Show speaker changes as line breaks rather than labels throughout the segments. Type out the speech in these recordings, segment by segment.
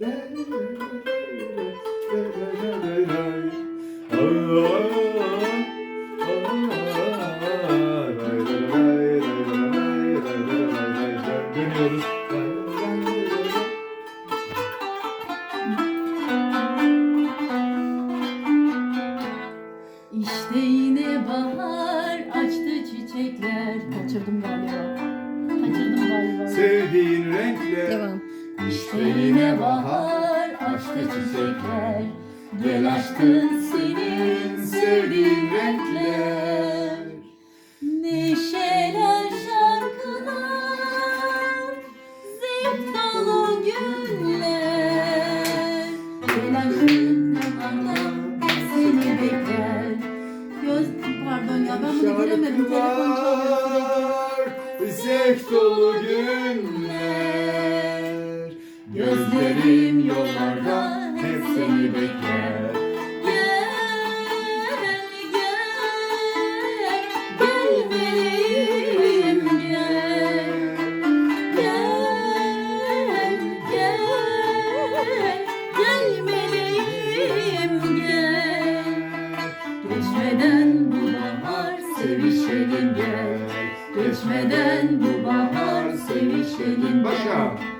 İşte yine bahar açtı çiçekler. Kaçırdım galiba. Kaçırdım galiba.
Sevdiğin renkler.
Devam.
İşte yine bahar açtı çiçekler. Gel açtın senin sevdiğin renkler. Neşeler, şarkılar, zevk dolu günler. Gel açtın seni bekler. Göz, pardon ya ben bunu göremedim. Telefon çalıyor.
Zevk dolu günler
Gözlerim yollarda hep seni bekler. Gel, gel, gel meleğim gel. Gel, gel, gel meleğim gel. Geçmeden bu bahar sevişelim gel. Geçmeden bu bahar sevişelim gel.
Başa.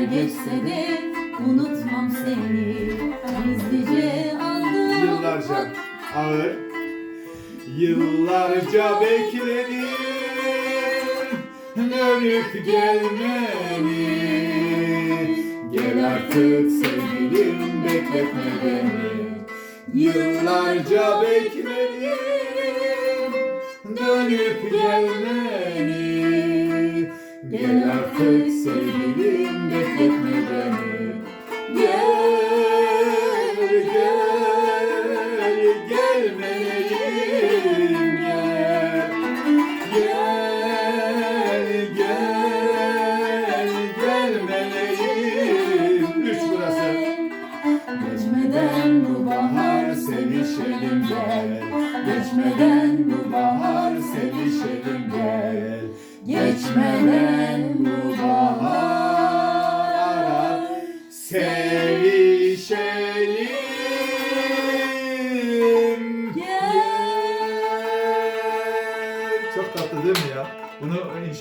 Seneler
geçse de unutmam seni. Gizlice aldım
Yıllarca. Ağır. Yıllarca bekledim. Dönüp gelmeni. Gel artık sevgilim bekletme beni. Yıllarca bekledim. Dönüp gelmeni Gel artık sevgilim bekletme beni. Gel gel gel meleğim gel Gel gel gel meleğim Üç burası. Geçmeden bu bahar sevişelim gel. Geçmeden bu bahar sevişelim gel. Geçmeden
Gel.
Çok